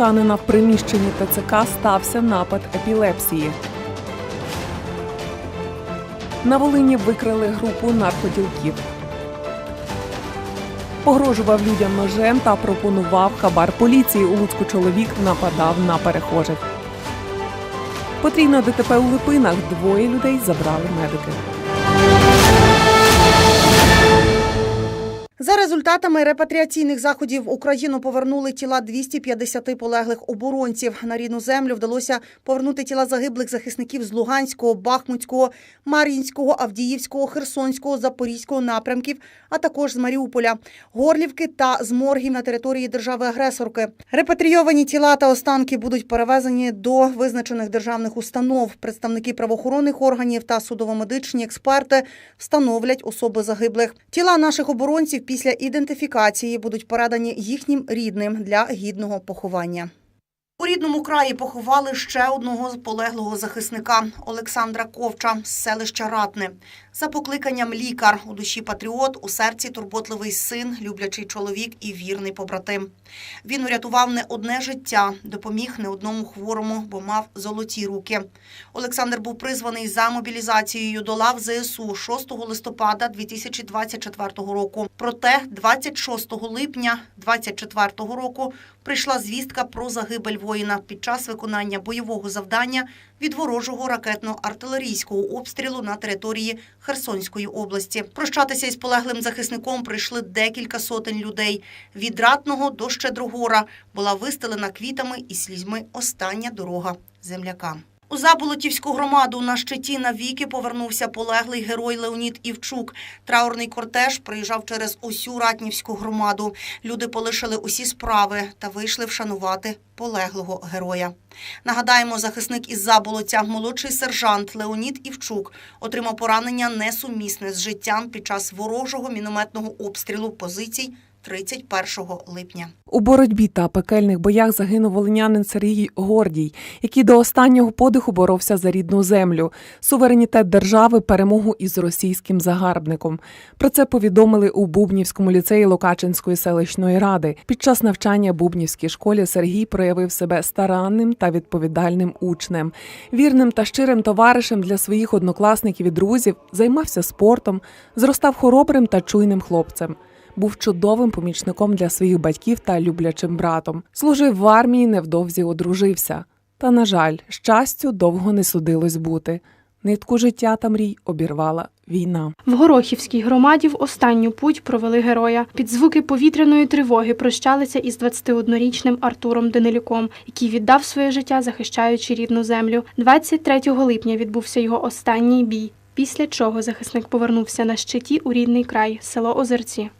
Хмельничанина в приміщенні ТЦК стався напад епілепсії. На Волині викрили групу наркоділків. Погрожував людям ножем та пропонував хабар поліції. У Луцьку чоловік нападав на перехожих. Потрійно ДТП у Липинах. Двоє людей забрали медики. За результатами репатріаційних заходів Україну повернули тіла 250 полеглих оборонців. На рідну землю вдалося повернути тіла загиблих захисників з Луганського, Бахмутського, Мар'їнського, Авдіївського, Херсонського, Запорізького напрямків, а також з Маріуполя, Горлівки та з моргів на території держави-агресорки. Репатрійовані тіла та останки будуть перевезені до визначених державних установ. Представники правоохоронних органів та судово-медичні експерти встановлять особи загиблих. Тіла наших оборонців після ідентифікації будуть передані їхнім рідним для гідного поховання. У рідному краї поховали ще одного полеглого захисника Олександра Ковча з селища Ратне. За покликанням лікар у душі патріот, у серці турботливий син, люблячий чоловік і вірний побратим. Він урятував не одне життя, допоміг не одному хворому, бо мав золоті руки. Олександр був призваний за мобілізацією до лав ЗСУ 6 листопада 2024 року. Проте 26 липня 2024 року прийшла звістка про загибель воїна під час виконання бойового завдання від ворожого ракетно-артилерійського обстрілу на території Херсонської області. Прощатися із полеглим захисником прийшли декілька сотень людей. Від Ратного до Щедрогора була вистелена квітами і слізьми остання дорога земляка. У Заболотівську громаду на щиті навіки повернувся полеглий герой Леонід Івчук. Траурний кортеж проїжджав через усю Ратнівську громаду. Люди полишили усі справи та вийшли вшанувати полеглого героя. Нагадаємо, захисник із Заболоття, молодший сержант Леонід Івчук, отримав поранення несумісне з життям під час ворожого мінометного обстрілу позицій 31 липня. У боротьбі та пекельних боях загинув волинянин Сергій Гордій, який до останнього подиху боровся за рідну землю, суверенітет держави, перемогу із російським загарбником. Про це повідомили у Бубнівському ліцеї Локачинської селищної ради. Під час навчання Бубнівській школі Сергій проявив себе старанним та відповідальним учнем, вірним та щирим товаришем для своїх однокласників і друзів, займався спортом, зростав хоробрим та чуйним хлопцем був чудовим помічником для своїх батьків та люблячим братом. Служив в армії, невдовзі одружився. Та, на жаль, щастю довго не судилось бути. Нитку життя та мрій обірвала війна. В Горохівській громаді в останню путь провели героя. Під звуки повітряної тривоги прощалися із 21-річним Артуром Данилюком, який віддав своє життя, захищаючи рідну землю. 23 липня відбувся його останній бій. Після чого захисник повернувся на щиті у рідний край, село Озерці.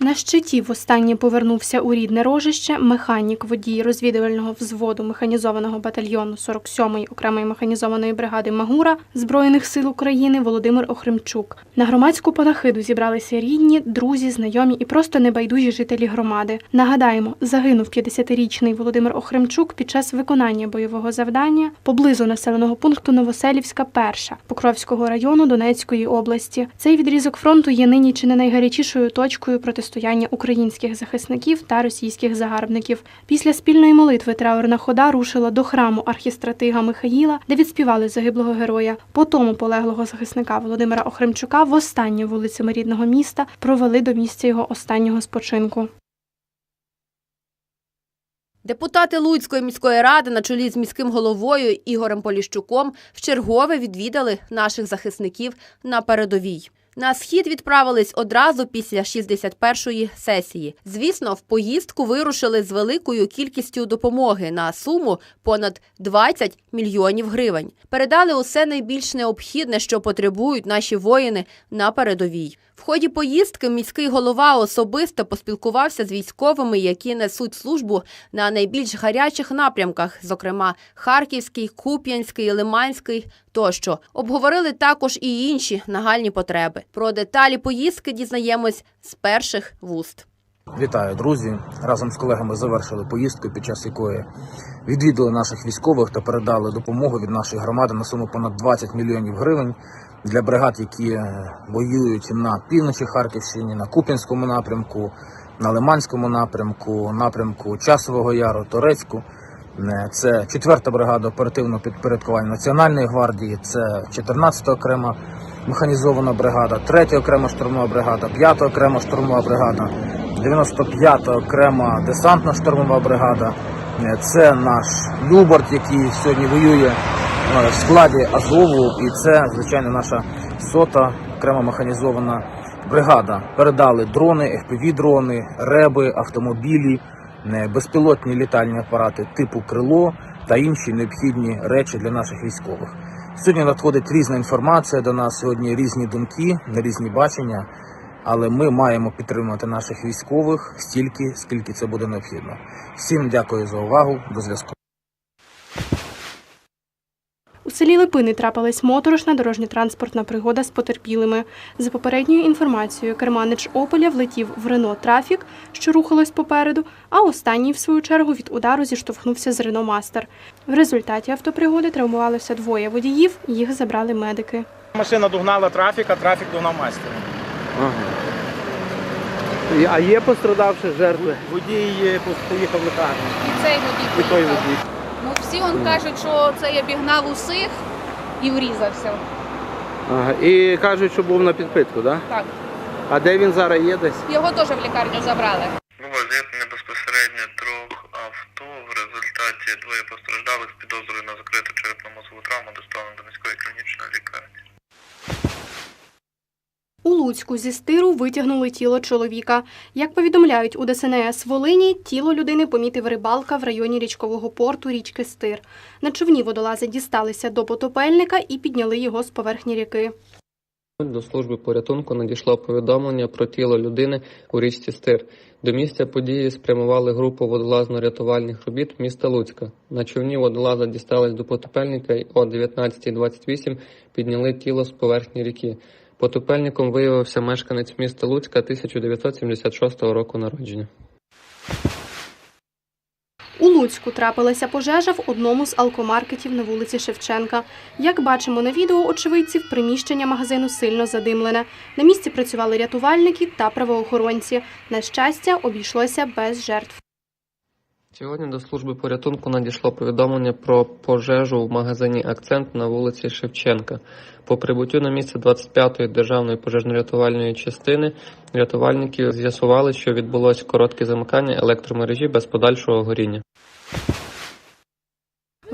На щиті востаннє повернувся у рідне рожище механік водій розвідувального взводу механізованого батальйону 47-ї окремої механізованої бригади Магура Збройних сил України Володимир Охремчук. На громадську панахиду зібралися рідні, друзі, знайомі і просто небайдужі жителі громади. Нагадаємо, загинув 50-річний Володимир Охремчук під час виконання бойового завдання поблизу населеного пункту Новоселівська, перша Покровського району Донецької області. Цей відрізок фронту є нині чи не найгарячішою точкою протистояння українських захисників та російських загарбників. Після спільної молитви траурна хода рушила до храму архістратига Михаїла, де відспівали загиблого героя. Потому полеглого захисника Володимира Охремчука востаннє вулицями рідного міста провели до місця його останнього спочинку. Депутати Луцької міської ради на чолі з міським головою Ігорем Поліщуком вчергове відвідали наших захисників на передовій. На схід відправились одразу після 61-ї сесії. Звісно, в поїздку вирушили з великою кількістю допомоги на суму понад 20 мільйонів гривень. Передали усе найбільш необхідне, що потребують наші воїни на передовій. В ході поїздки міський голова особисто поспілкувався з військовими, які несуть службу на найбільш гарячих напрямках, зокрема Харківський, Куп'янський, Лиманський тощо. Обговорили також і інші нагальні потреби. Про деталі поїздки дізнаємось з перших вуст. Вітаю, друзі! Разом з колегами завершили поїздку, під час якої відвідали наших військових та передали допомогу від нашої громади на суму понад 20 мільйонів гривень для бригад, які е, воюють на півночі Харківщині, на Куп'янському напрямку на Лиманському напрямку, напрямку Часового Яру, Торецьку. Е, Це 4-та бригада оперативного підпорядкування Національної гвардії, це 14-та окрема механізована бригада, 3-я окрема штурмова бригада, 5-та окрема штурмова бригада, 95-та окрема десантна штурмова бригада. Е, Це наш Любарт, який сьогодні воює в складі Азову, і це, звичайно, наша сота окрема механізована бригада. Передали дрони, FPV-дрони, реби, автомобілі, е, безпілотні літальні апарати типу крило та інші необхідні речі для наших військових. Сьогодні надходить різна інформація до нас, сьогодні різні думки, різні бачення, але ми маємо підтримувати наших військових стільки, скільки це буде необхідно. Всім дякую за увагу. До зв'язку. У селі Липини трапилась моторошна дорожньо-транспортна пригода з потерпілими. За попередньою інформацією, керманич Ополя влетів в Рено Трафік, що рухалось попереду, а останній, в свою чергу, від удару зіштовхнувся з Рено Мастер. В результаті автопригоди травмувалося двоє водіїв, їх забрали медики. Машина догнала трафік, а трафік догнав майстера. Ага. А є пострадавші жертви? Водій е, поїхав в лікарню. І цей водій І той водій. Всі он кажуть, що це я бігнав усіх і врізався. Ага. І кажуть, що був на підпитку, так? Да? Так. А де він зараз є десь? Його теж в лікарню забрали. Було зіткнення безпосередньо трьох авто. В результаті двоє постраждалих з підозрою на закриту черепно-мозгову травму доставлено до міської клінічної лікарні. У зі стиру витягнули тіло чоловіка. Як повідомляють у ДСНС Волині, тіло людини помітив рибалка в районі річкового порту річки Стир. На човні водолази дісталися до потопельника і підняли його з поверхні ріки. До служби порятунку надійшло повідомлення про тіло людини у річці Стир. До місця події спрямували групу водолазно-рятувальних робіт міста Луцька. На човні водолаза дістались до потопельника і о 19.28 підняли тіло з поверхні ріки. Потопельником виявився мешканець міста Луцька 1976 року народження. У Луцьку трапилася пожежа в одному з алкомаркетів на вулиці Шевченка. Як бачимо на відео очевидців, приміщення магазину сильно задимлене. На місці працювали рятувальники та правоохоронці. На щастя, обійшлося без жертв. Сьогодні до служби порятунку надійшло повідомлення про пожежу в магазині Акцент на вулиці Шевченка. По прибуттю на місце 25-ї державної пожежно-рятувальної частини рятувальники з'ясували, що відбулось коротке замикання електромережі без подальшого горіння.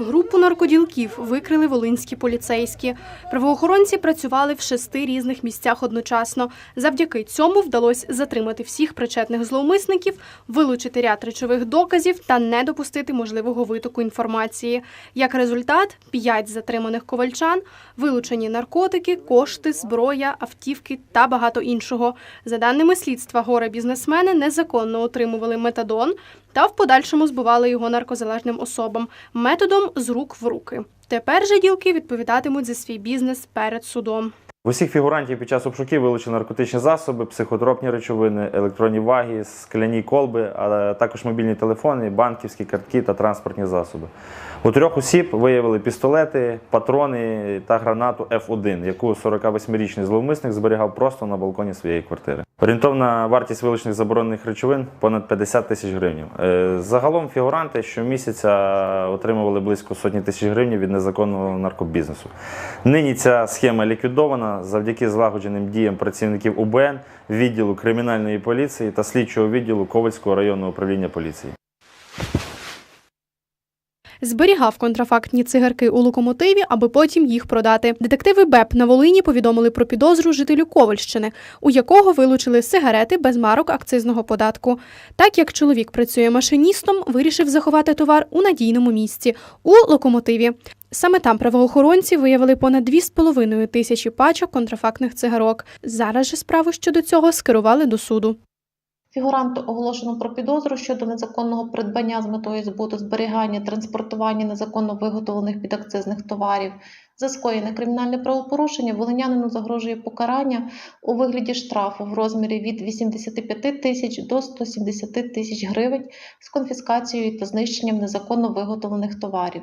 Групу наркоділків викрили волинські поліцейські. Правоохоронці працювали в шести різних місцях одночасно. Завдяки цьому вдалося затримати всіх причетних зловмисників, вилучити ряд речових доказів та не допустити можливого витоку інформації. Як результат, п'ять затриманих ковальчан, вилучені наркотики, кошти, зброя, автівки та багато іншого. За даними слідства, горе бізнесмени незаконно отримували метадон та в подальшому збували його наркозалежним особам методом з рук в руки. Тепер же ділки відповідатимуть за свій бізнес перед судом. Усіх фігурантів під час обшуків вилучені наркотичні засоби, психотропні речовини, електронні ваги, скляні колби, а також мобільні телефони, банківські картки та транспортні засоби. У трьох осіб виявили пістолети, патрони та гранату F1, яку 48-річний зловмисник зберігав просто на балконі своєї квартири. Орієнтовна вартість вилучених заборонених речовин понад 50 тисяч гривень. Е, Загалом фігуранти щомісяця отримували близько сотні тисяч гривень від незаконного наркобізнесу. Нині ця схема ліквідована завдяки злагодженим діям працівників УБН, відділу кримінальної поліції та слідчого відділу Ковальського районного управління поліції. Зберігав контрафактні цигарки у локомотиві, аби потім їх продати. Детективи БЕП на Волині повідомили про підозру жителю Ковальщини, у якого вилучили сигарети без марок акцизного податку. Так як чоловік працює машиністом, вирішив заховати товар у надійному місці у локомотиві. Саме там правоохоронці виявили понад 2,5 тисячі пачок контрафактних цигарок. Зараз же справу щодо цього скерували до суду. Фігуранту оголошено про підозру щодо незаконного придбання з метою збуту зберігання, транспортування незаконно виготовлених підакцизних товарів. За скоєне кримінальне правопорушення волинянину загрожує покарання у вигляді штрафу в розмірі від 85 тисяч до 170 тисяч гривень з конфіскацією та знищенням незаконно виготовлених товарів.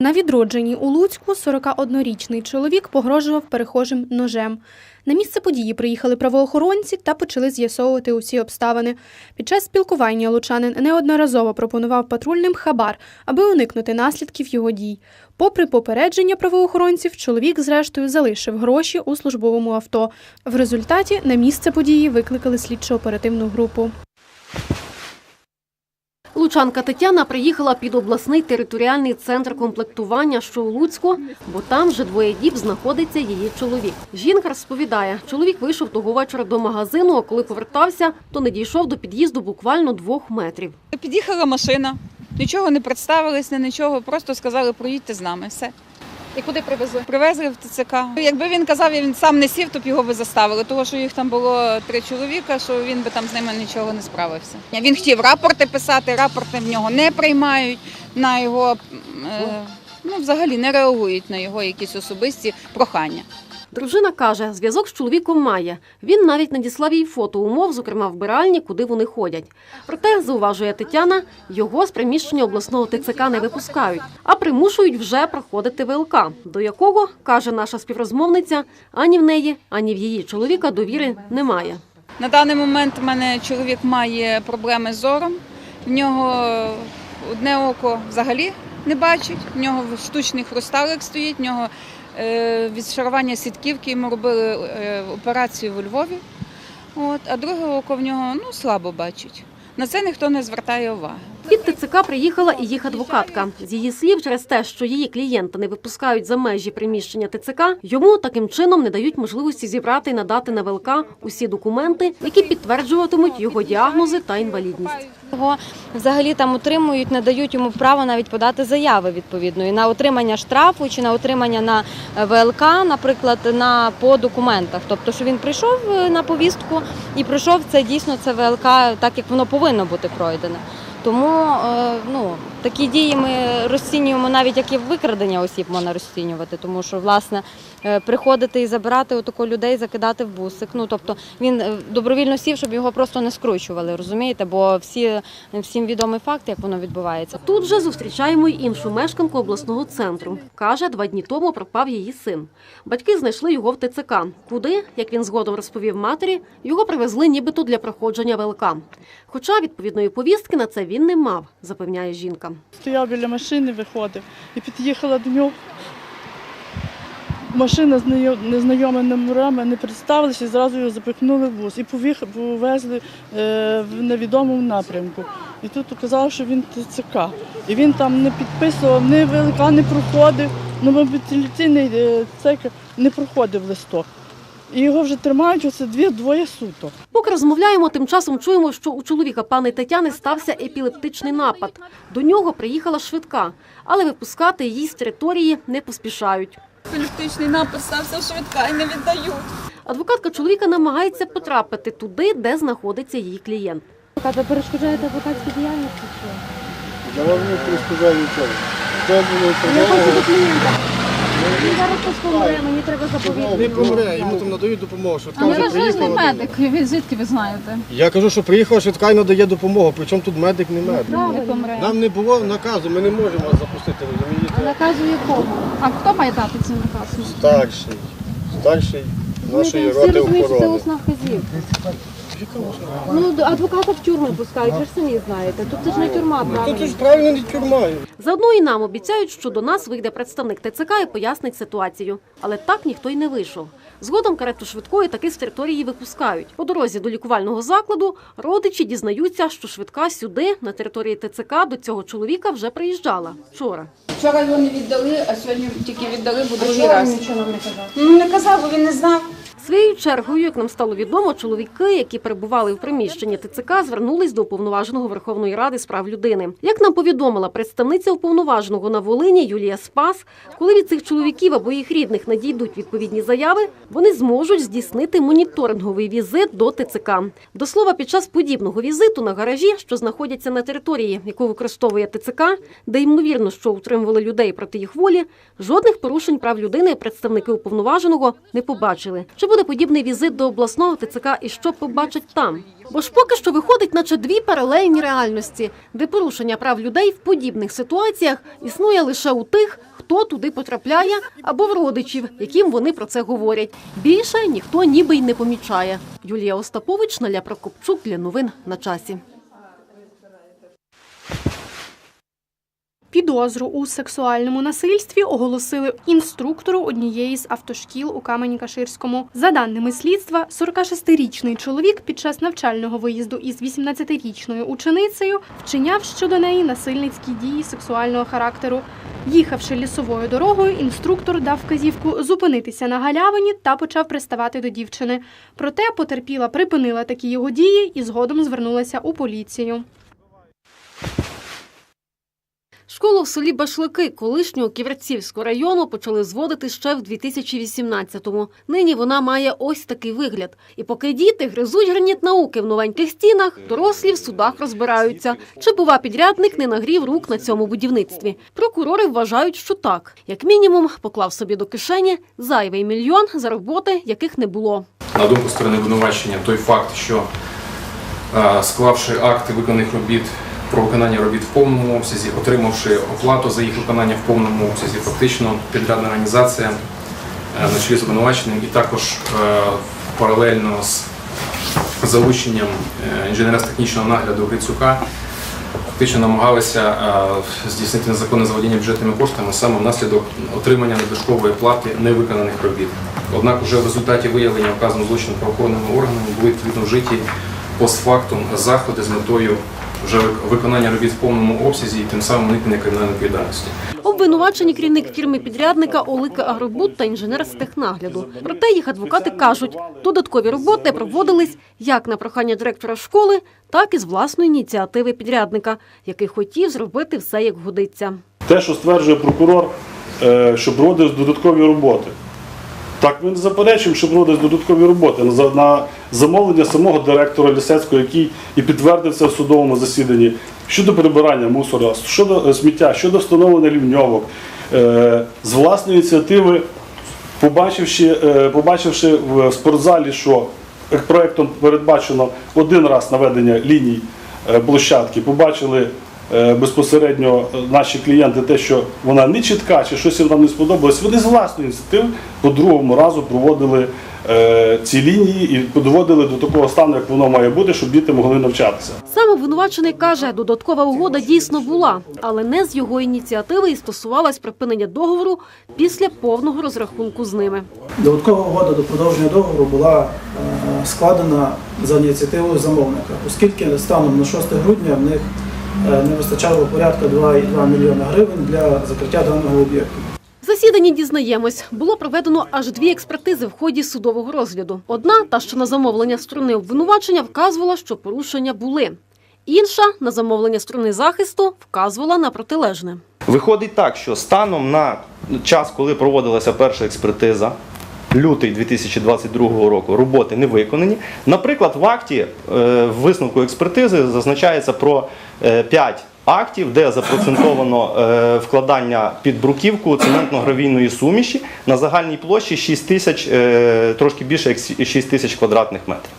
На відродженні у Луцьку 41-річний чоловік погрожував перехожим ножем. На місце події приїхали правоохоронці та почали з'ясовувати усі обставини. Під час спілкування лучанин неодноразово пропонував патрульним хабар, аби уникнути наслідків його дій. Попри попередження правоохоронців, чоловік зрештою залишив гроші у службовому авто. В результаті на місце події викликали слідчо-оперативну групу. Лучанка Тетяна приїхала під обласний територіальний центр комплектування, що у Луцьку, бо там вже двоє діб знаходиться її чоловік. Жінка розповідає, чоловік вийшов того вечора до магазину, а коли повертався, то не дійшов до під'їзду буквально двох метрів. Під'їхала машина, нічого не представились, не нічого, просто сказали, проїдьте з нами. Все. І куди привезли? Привезли в ТЦК. Якби він казав, він сам не сів, то б його би заставили, тому що їх там було три чоловіка, що він би там з ними нічого не справився. Він хотів рапорти писати, рапорти в нього не приймають на його е, ну, взагалі не реагують на його якісь особисті прохання. Дружина каже, зв'язок з чоловіком має. Він навіть надіслав їй фото умов, зокрема вбиральні, куди вони ходять. Проте, зауважує Тетяна, його з приміщення обласного ТЦК не випускають, а примушують вже проходити ВЛК, до якого, каже наша співрозмовниця, ані в неї, ані в її чоловіка довіри немає. На даний момент в мене чоловік має проблеми з зором. В нього одне око взагалі не бачить, в нього штучний хрусталик стоїть, в нього відшарування сітківки, йому робили е, операцію у Львові. От, а друге око в нього ну, слабо бачить. На це ніхто не звертає уваги. Під ТЦК приїхала і їх адвокатка. З її слів, через те, що її клієнта не випускають за межі приміщення ТЦК, йому таким чином не дають можливості зібрати і надати на ВЛК усі документи, які підтверджуватимуть його діагнози та інвалідність. Його взагалі там утримують, не дають йому права навіть подати заяви відповідної на отримання штрафу чи на отримання на е, ВЛК, наприклад, на по документах. Тобто, що він прийшов е, на повістку і пройшов це дійсно це ВЛК, так як воно повинно бути пройдене. Тому е, ну, такі дії ми розцінюємо навіть як і викрадення осіб можна розцінювати, тому що власне е, приходити і забирати отако людей, закидати в бусик. Ну тобто він е, добровільно сів, щоб його просто не скручували, розумієте? Бо всі всім відомий факт, як воно відбувається. Тут же зустрічаємо й іншу мешканку обласного центру. Каже, два дні тому пропав її син. Батьки знайшли його в ТЦК, куди, як він згодом розповів матері, його привезли нібито для проходження ВЛК. Хоча відповідної повістки на це він не мав, запевняє жінка. Стояв біля машини, виходив і під'їхала до нього. Машина з незнайомими номерами не представилися і зразу його запихнули в бус і повезли е, в невідомому напрямку. І тут казав, що він ТЦК. І він там не підписував, ні ВЛК не проходив, ну мобілізаційний е, не проходив листок. І його вже тримають оце дві двоє суток. Поки розмовляємо, тим часом чуємо, що у чоловіка пани Тетяни стався епілептичний напад. До нього приїхала швидка, але випускати її з території не поспішають. Епілептичний напад стався швидка і не віддають. Адвокатка чоловіка намагається потрапити туди, де знаходиться її клієнт. Ви перешкоджаєте адвокатській діяльності? Я вам не перешкоджаю нічого. Я хочу до клієнта. Він зараз помре, мені треба заповідати. Не помре, йому там надають допомогу. Швидка Ну, вже приїхала. він звідки ви знаєте? Я кажу, що приїхала швидка і надає допомогу. Причому тут медик не медик. Не помре. Нам не було наказу, ми не можемо вас запустити, розумієте? Наказу якому? А хто має дати цей наказ? Старший. Старший нашої Всі роти розуміють, що це охорони. усна вказівка. Ну, адвоката в тюрми пускають, ви ж самі знаєте. Тут це ж не тюрма, Тут ж правильно не тюрма. Заодно і нам обіцяють, що до нас вийде представник ТЦК і пояснить ситуацію. Але так ніхто й не вийшов. Згодом карету швидкої таки з території випускають. По дорозі до лікувального закладу родичі дізнаються, що швидка сюди, на території ТЦК, до цього чоловіка вже приїжджала вчора. Вчора його не віддали, а сьогодні тільки віддали, бо А другий чого раз. він нічого не казав? Ну не казав, бо він не знав. Своєю чергою, як нам стало відомо, чоловіки, які перебували в приміщенні ТЦК, звернулись до уповноваженого Верховної Ради з прав людини. Як нам повідомила представниця уповноваженого на Волині Юлія Спас, коли від цих чоловіків або їх рідних надійдуть відповідні заяви, вони зможуть здійснити моніторинговий візит до ТЦК. До слова, під час подібного візиту на гаражі, що знаходяться на території, яку використовує ТЦК, де ймовірно, що утримували людей проти їх волі, жодних порушень прав людини представники уповноваженого не побачили. Чи буде подібний візит до обласного ТЦК і що побачать там? Бо ж поки що виходить, наче дві паралельні реальності, де порушення прав людей в подібних ситуаціях існує лише у тих, хто туди потрапляє, або в родичів, яким вони про це говорять. Більше ніхто ніби й не помічає. Юлія Остапович, Наля Прокопчук для новин на часі. Підозру у сексуальному насильстві оголосили інструктору однієї з автошкіл у Камені-Каширському. За даними слідства, 46-річний чоловік під час навчального виїзду із 18-річною ученицею вчиняв щодо неї насильницькі дії сексуального характеру. Їхавши лісовою дорогою, інструктор дав вказівку зупинитися на галявині та почав приставати до дівчини. Проте потерпіла припинила такі його дії і згодом звернулася у поліцію. Школу в селі Башлики колишнього Ківерцівського району почали зводити ще в 2018-му. Нині вона має ось такий вигляд. І поки діти гризуть граніт науки в новеньких стінах, дорослі в судах розбираються, чи бува підрядник не нагрів рук на цьому будівництві. Прокурори вважають, що так. Як мінімум, поклав собі до кишені зайвий мільйон за роботи, яких не було. На думку сторони обвинувачення, той факт, що е, склавши акти виконаних робіт про виконання робіт в повному обсязі, отримавши оплату за їх виконання в повному обсязі, фактично підрядна організація е, на чолі з обвинуваченим і також е, паралельно з залученням е, інженера з технічного нагляду Грицюка фактично намагалися здійснити незаконне заволодіння бюджетними коштами саме внаслідок отримання надлишкової плати невиконаних робіт. Однак вже в результаті виявлення вказаного злочину правоохоронними органами були відповідно вжиті постфактум заходи з метою вже виконання робіт в повному обсязі і тим самим уникнення кримінальної відповідальності. Обвинувачені керівник фірми-підрядника Олика Агробуд та інженер з технагляду. Проте їх адвокати кажуть, додаткові роботи проводились як на прохання директора школи, так і з власної ініціативи підрядника, який хотів зробити все як годиться. Те, що стверджує прокурор, е, що проводились додаткові роботи. Так, ми не заперечуємо, що проводились додаткові роботи на замовлення самого директора Лісецького, який і підтвердив це в судовому засіданні щодо прибирання мусора, щодо е, сміття, щодо встановлення лівньовок. Е, З власної ініціативи, побачивши, е, побачивши в спортзалі, що проєктом передбачено один раз наведення ліній площадки, побачили безпосередньо е, наші клієнти те, що вона не чітка, чи щось їм нам не сподобалось. Вони з власної ініціативи по другому разу проводили е, ці лінії і доводили до такого стану, як воно має бути, щоб діти могли навчатися. Сам обвинувачений каже, додаткова угода дійсно була, але не з його ініціативи і стосувалась припинення договору після повного розрахунку з ними. Додаткова угода до продовження договору була е, складена за ініціативою замовника, оскільки станом на 6 грудня в них е, не вистачало порядка 2,2 мільйона гривень для закриття даного об'єкту. В засіданні дізнаємось, було проведено аж дві експертизи в ході судового розгляду. Одна, та що на замовлення сторони обвинувачення, вказувала, що порушення були. Інша на замовлення сторони захисту вказувала на протилежне. Виходить так, що станом на час, коли проводилася перша експертиза, лютий 2022 року, роботи не виконані. Наприклад, в акті е, в висновку експертизи зазначається про 5 актів, де запроцентовано е, вкладання під бруківку цементно-гравійної суміші на загальній площі 6 тисяч, е, трошки більше як 6 тисяч квадратних метрів.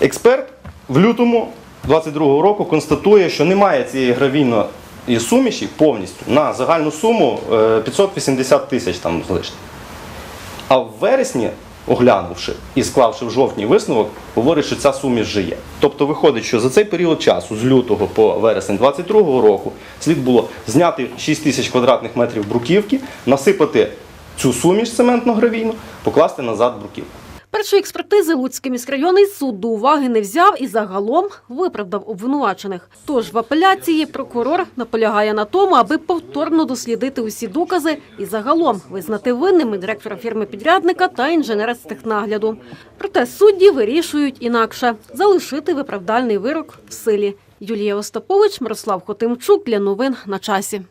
Експерт в лютому 2022 року констатує, що немає цієї гравійної суміші повністю на загальну суму е, 580 тисяч там з лишнім. А в вересні, оглянувши і склавши в жовтні висновок, говорить, що ця суміш вже є. Тобто виходить, що за цей період часу, з лютого по вересень 2022 року, слід було зняти 6 тисяч квадратних метрів бруківки, насипати цю суміш цементно-гравійну, покласти назад бруківку. Першої експертизи Луцький міськрайонний суд до уваги не взяв і загалом виправдав обвинувачених. Тож в апеляції прокурор наполягає на тому, аби повторно дослідити усі докази і загалом визнати винними директора фірми-підрядника та інженера з технагляду. Проте судді вирішують інакше залишити виправдальний вирок в силі. Юлія Остапович, Мирослав Хотимчук для новин на часі.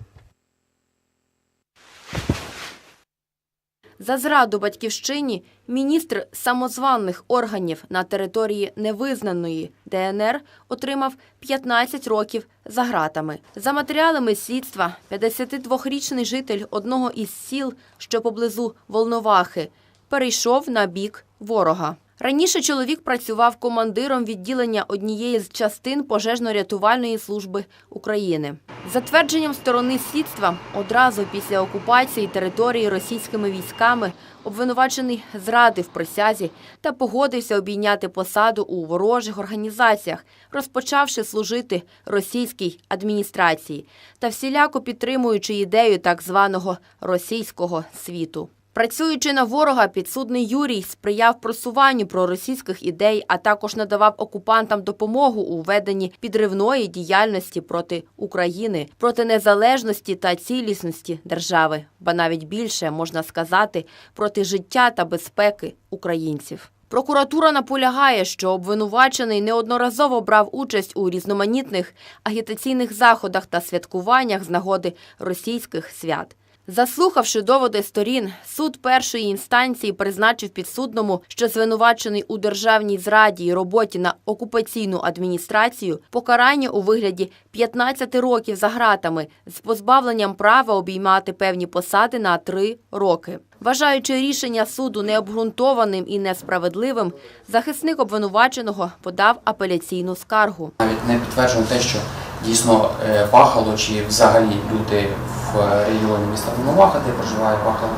За зраду батьківщині міністр самозваних органів на території невизнаної ДНР отримав 15 років за ґратами. За матеріалами слідства, 52-річний житель одного із сіл, що поблизу Волновахи, перейшов на бік ворога. Раніше чоловік працював командиром відділення однієї з частин пожежно-рятувальної служби України. За твердженням сторони слідства, одразу після окупації території російськими військами обвинувачений зрадив присязі та погодився обійняти посаду у ворожих організаціях, розпочавши служити російській адміністрації та всіляко підтримуючи ідею так званого російського світу. Працюючи на ворога, підсудний Юрій сприяв просуванню проросійських ідей, а також надавав окупантам допомогу у веденні підривної діяльності проти України, проти незалежності та цілісності держави, ба навіть більше можна сказати проти життя та безпеки українців. Прокуратура наполягає, що обвинувачений неодноразово брав участь у різноманітних агітаційних заходах та святкуваннях з нагоди російських свят. Заслухавши доводи сторін, суд першої інстанції призначив підсудному, що звинувачений у державній зраді і роботі на окупаційну адміністрацію, покарання у вигляді 15 років за гратами з позбавленням права обіймати певні посади на 3 роки. Вважаючи рішення суду необґрунтованим і несправедливим, захисник обвинуваченого подав апеляційну скаргу. Навіть не підтверджено те, що дійсно е, Бахало чи взагалі люди в регіоні міста Волноваха, де проживає Бахало,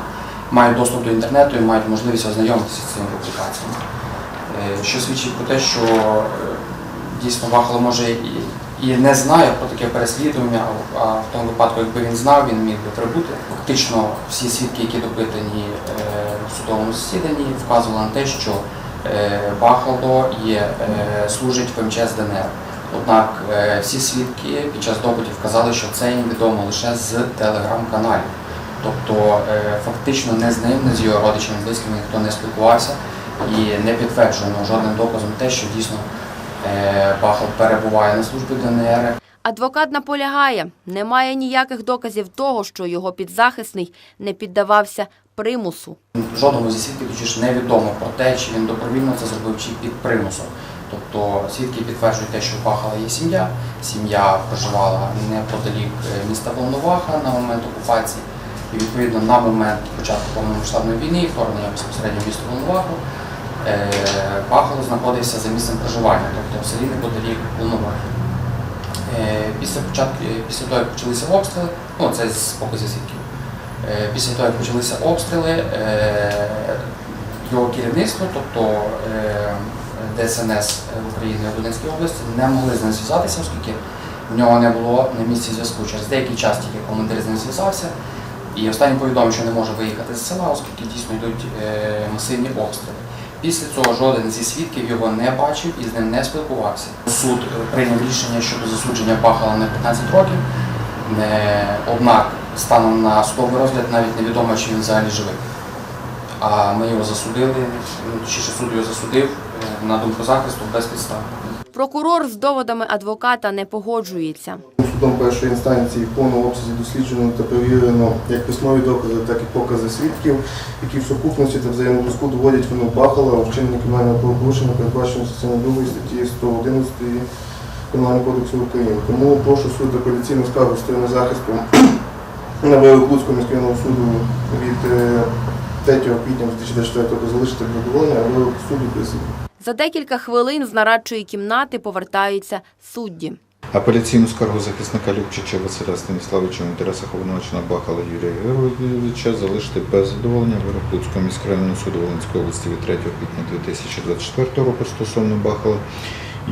мають доступ до інтернету і мають можливість ознайомитися з цими публікаціями. Е, Що свідчить про те, що е, дійсно Бахало може і, і не знає про таке переслідування, а в тому випадку, якби він знав, він міг би прибути. Фактично всі свідки, які допитані е, в судовому засіданні, вказували на те, що е, Бахало є, е, служить в МЧС ДНР. Однак всі свідки під час допитів вказали, що це їм відомо лише з телеграм-каналів. Тобто фактично не з ним, не з його родичами, близькими ніхто не спілкувався і не підтверджено жодним доказом те, що дійсно е, перебуває на службі ДНР. Адвокат наполягає, немає ніяких доказів того, що його підзахисний не піддавався примусу. Жодному зі свідків тоді ж невідомо про те, чи він добровільно це зробив, чи під примусом. Тобто свідки підтверджують те, що у Бахала є сім'я. Сім'я проживала неподалік міста Волноваха на момент окупації. І відповідно на момент початку повномасштабної війни, вторгнення безпосередньо в місто Волноваху, е, Бахало знаходився за місцем проживання, тобто в селі неподалік Волновахи. Е, Після початку, е, після того, як почалися обстріли, ну це з показів свідків. Е, Після того, як почалися обстріли, е, його керівництво, тобто е, ДСНС України в Донецькій області, не могли з ним зв'язатися, оскільки в нього не було на місці зв'язку. Через деякий час тільки командир з ним зв'язався. І останній повідомив, що не може виїхати з села, оскільки дійсно йдуть е, масивні обстріли. Після цього жоден зі свідків його не бачив і з ним не спілкувався. Суд прийняв рішення щодо засудження Бахала на 15 років. Однак станом на судовий розгляд навіть невідомо, чи він взагалі живий. А ми його засудили, чи суд його засудив е, на думку захисту без підстав. Прокурор з доводами адвоката не погоджується. Судом першої інстанції в повному обсязі досліджено та перевірено як письмові докази, так і покази свідків, які в сукупності та взаємозв'язку доводять вину Бахала у вчиненні кримінального правопорушення, передбачено частиною 2 статті 111 Кримінального кодексу України. Тому прошу суд апеляційну скаргу сторони захисту на вирок Луцького міськрайонного суду від е, 3 квітня 2024 року залишити без задоволення, а вирок суду присутній. За декілька хвилин з нарадчої кімнати повертаються судді. Апеляційну скаргу захисника Любчича Василя Станіславовича в інтересах обвинуваченого Бахала Юрія Георгійовича залишити без задоволення вирок Луцького міськрайонного суду Волинської області від 3 квітня 2024 року стосовно Бахала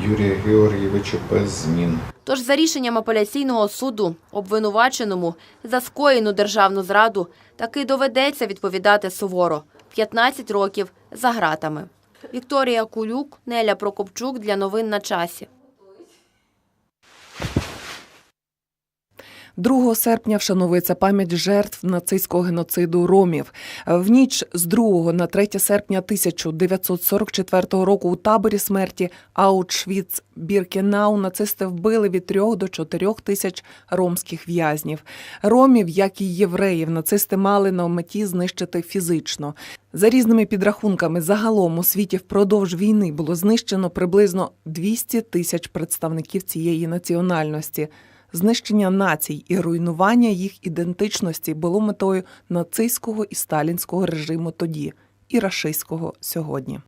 Юрія Георгійовича без змін. Тож за рішенням апеляційного суду обвинуваченому за скоєну державну зраду таки доведеться відповідати суворо 15 років за гратами. Вікторія Кулюк, Неля Прокопчук для новин на часі. 2 серпня вшановується пам'ять жертв нацистського геноциду ромів. В ніч з 2 на 3 серпня 1944 року у таборі смерті Аушвіц-Біркенау нацисти вбили від 3 до 4 тисяч ромських в'язнів. Ромів, як і євреїв, нацисти мали на меті знищити фізично. За різними підрахунками, загалом у світі впродовж війни було знищено приблизно 200 тисяч представників цієї національності. Знищення націй і руйнування їх ідентичності було метою нацистського і сталінського режиму тоді. і рашистського сьогодні.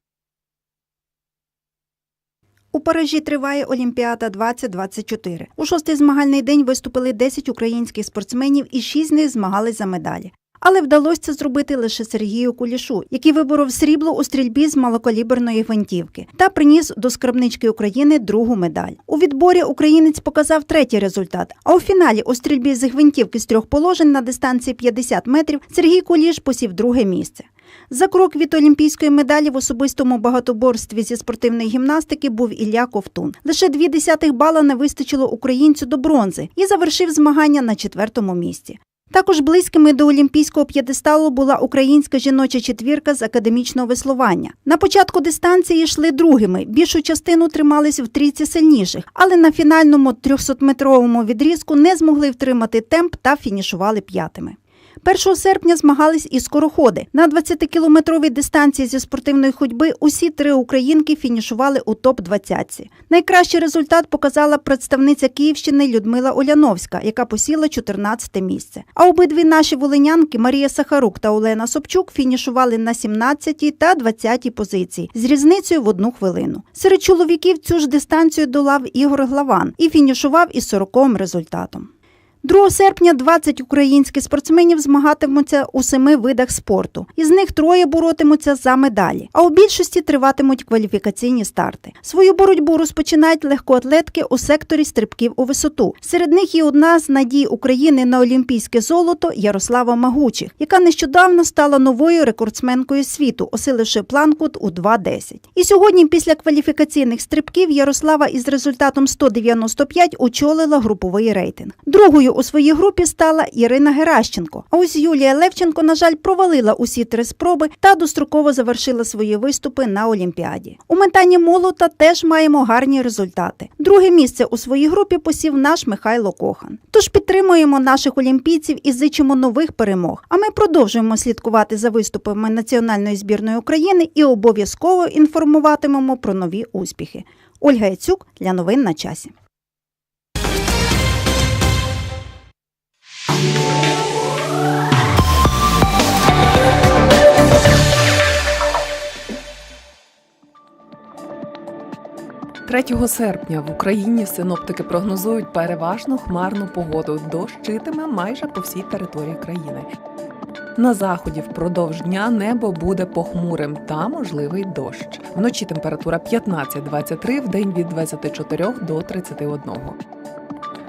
У Парижі триває Олімпіада 2024. У шостий змагальний день виступили 10 українських спортсменів і 6 з них змагались за медалі. Але вдалося це зробити лише Сергію Кулішу, який виборов срібло у стрільбі з малокаліберної гвинтівки та приніс до скарбнички України другу медаль. У відборі українець показав третій результат. А у фіналі у стрільбі з гвинтівки з трьох положень на дистанції 50 метрів Сергій Куліш посів друге місце. За крок від олімпійської медалі в особистому багатоборстві зі спортивної гімнастики був Ілля Ковтун. Лише дві десятих бала не вистачило українцю до бронзи і завершив змагання на четвертому місці. Також близькими до олімпійського п'єдесталу була українська жіноча четвірка з академічного веслування. На початку дистанції йшли другими, більшу частину тримались в трійці сильніших, але на фінальному 300-метровому відрізку не змогли втримати темп та фінішували п'ятими. 1 серпня змагались і скороходи. На 20-кілометровій дистанції зі спортивної ходьби усі три українки фінішували у топ-20. Найкращий результат показала представниця Київщини Людмила Оляновська, яка посіла 14 місце. А обидві наші волинянки Марія Сахарук та Олена Собчук фінішували на 17 та 20 позиції з різницею в одну хвилину. Серед чоловіків цю ж дистанцію долав Ігор Главан і фінішував із 40 результатом. 2 серпня 20 українських спортсменів змагатимуться у семи видах спорту. Із них троє боротимуться за медалі, а у більшості триватимуть кваліфікаційні старти. Свою боротьбу розпочинають легкоатлетки у секторі стрибків у висоту. Серед них і одна з надій України на олімпійське золото Ярослава Магучих, яка нещодавно стала новою рекордсменкою світу, осиливши планку у 2.10. І сьогодні, після кваліфікаційних стрибків, Ярослава із результатом 195 очолила груповий рейтинг. Другою у своїй групі стала Ірина Геращенко. А ось Юлія Левченко, на жаль, провалила усі три спроби та достроково завершила свої виступи на Олімпіаді. У метанні молота теж маємо гарні результати. Друге місце у своїй групі посів наш Михайло Кохан. Тож підтримуємо наших олімпійців і зичимо нових перемог. А ми продовжуємо слідкувати за виступами національної збірної України і обов'язково інформуватимемо про нові успіхи. Ольга Яцюк для новин на часі. – 3 серпня в Україні синоптики прогнозують переважно хмарну погоду. Дощитиме майже по всій території країни. На заході впродовж дня небо буде похмурим та можливий дощ. Вночі температура 15-23, вдень від 24 до 31.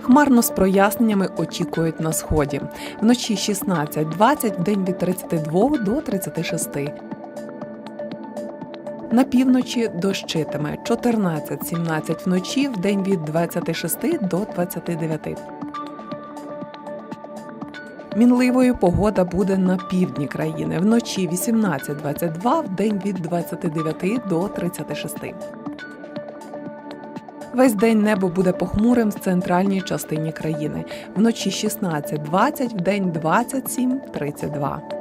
Хмарно з проясненнями очікують на сході. Вночі 16-20, вдень від 32 до 36. На півночі дощитиме 14-17 вночі, вдень від 26 до 29. Мінливою погода буде на півдні країни. Вночі 18-22, вдень від 29 до 36. Весь день небо буде похмурим в центральній частині країни. Вночі 16-20, день 27-32.